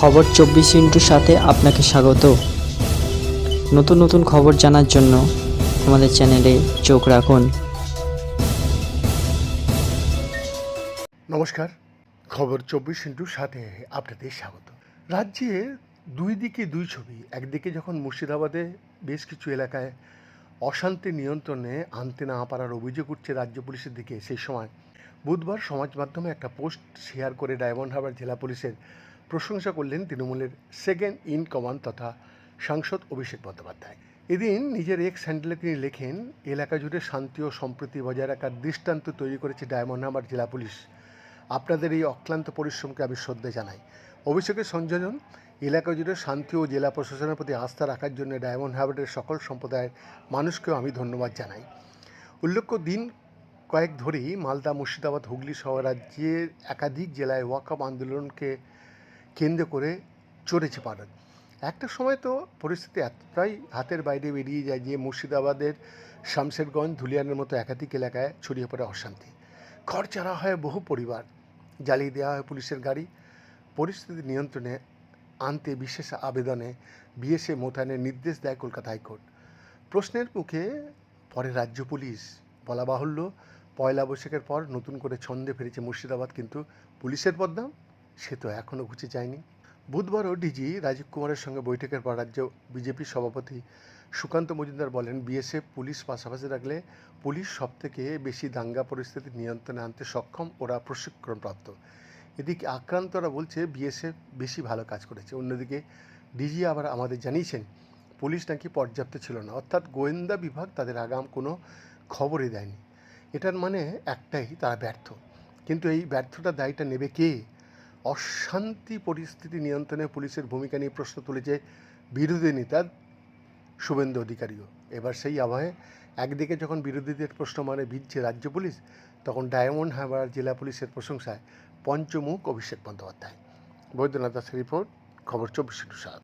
খবর চব্বিশ ইন্টুর সাথে আপনাকে স্বাগত। নতুন নতুন খবর জানার জন্য আমাদের চ্যানেলে চোখ রাখুন। নমস্কার, খবর চব্বিশ ইন্টুর সাথে আপনাদের স্বাগত। রাজ্যে দুই দিকে দুই ছবি, একদিকে যখন মুর্শিদাবাদে বেশ কিছু এলাকায় অশান্তি নিয়ন্ত্রণে আনতে না পারার অভিযোগ উঠছে রাজ্য পুলিশের দিকে, সেই সময় বুধবার সমাজ মাধ্যমে একটা পোস্ট শেয়ার করে ডায়মন্ড হারবার জেলা পুলিশের প্রশংসা করলেন তৃণমূলের সেকেন্ড ইন কমান্ড তথা সাংসদ অভিষেক বন্দ্যোপাধ্যায়। এদিন নিজের এক্স হ্যান্ডেলে তিনি লেখেন, এলাকা জুড়ে শান্তি ও সম্প্রীতি বজায় রাখার দৃষ্টান্ত তৈরি করেছে ডায়মন্ড হারবার জেলা পুলিশ। আপনাদের এই অক্লান্ত পরিশ্রমকে আমি শ্রদ্ধা জানাই। অভিষেকের সংযোজন এলাকা জুড়ে শান্তি ও জেলা প্রশাসনের প্রতি আস্থা রাখার জন্য ডায়মন্ড হারবারের সকল সম্প্রদায়ের মানুষকেও আমি ধন্যবাদ জানাই। উল্লেখ্য, দিন কয়েক ধরেই মালদা, মুর্শিদাবাদ, হুগলি সহ রাজ্যের একাধিক জেলায় ওয়াকআপ আন্দোলনকে কেন্দ্র করে চড়েছে পারদ একটা সময় তো পরিস্থিতি এতটাই হাতের বাইরে বেরিয়ে যায় যে মুর্শিদাবাদের শামশেরগঞ্জ, ধুলিয়ানের মতো একাধিক এলাকায় ছড়িয়ে পড়ে অশান্তি। ঘর চারা হয় বহু পরিবার, জ্বালিয়ে দেওয়া হয় পুলিশের গাড়ি। পরিস্থিতি নিয়ন্ত্রণে আনতে বিশেষ আবেদনে বিএসএ মোতায়েনের নির্দেশ দেয় কলকাতা হাইকোর্ট। প্রশ্নের মুখে পরে রাজ্য পুলিশ বলা বাহুল্য, পয়লা বৈশাখের পর নতুন করে ছন্দে ফিরেছে মুর্শিদাবাদ, কিন্তু পুলিশের বদনাম? সে তো এখনও ঘুচে যায়নি। বুধবারও ডিজি রাজীব কুমারের সঙ্গে বৈঠকের পর রাজ্য বিজেপি সভাপতি সুকান্ত মজুমদার বলেন, বিএসএফ পুলিশ পাশাপাশি রাখলে পুলিশ সবথেকে বেশি দাঙ্গা পরিস্থিতি নিয়ন্ত্রণে আনতে সক্ষম, ওরা প্রশিক্ষণপ্রাপ্ত। এদিকে আক্রান্তরা বলছে, বিএসএফ বেশি ভালো কাজ করেছে। অন্যদিকে ডিজি আবার আমাদের জানিয়েছেন, পুলিশ নাকি পর্যাপ্ত ছিল না। অর্থাৎ গোয়েন্দা বিভাগ তাদের আগাম কোনো খবরই দেয়নি। এটার মানে একটাই, তারা ব্যর্থ। কিন্তু এই ব্যর্থতার দায়টা নেবে কে? অশান্তি পরিস্থিতি নিয়ন্ত্রণে পুলিশের ভূমিকা নিয়ে প্রশ্ন তুলেছে বিরোধী নেতা শুভেন্দু অধিকারীও। এবার সেই আবহে একদিকে যখন বিরোধীদের প্রশ্ন মানে ভিজছে রাজ্য পুলিশ, তখন ডায়মন্ড হারবার জেলা পুলিশের প্রশংসায় পঞ্চমুখ অভিষেক বন্দ্যোপাধ্যায়। বৈদ্যনাথ দাসের রিপোর্ট, খবর চব্বিশ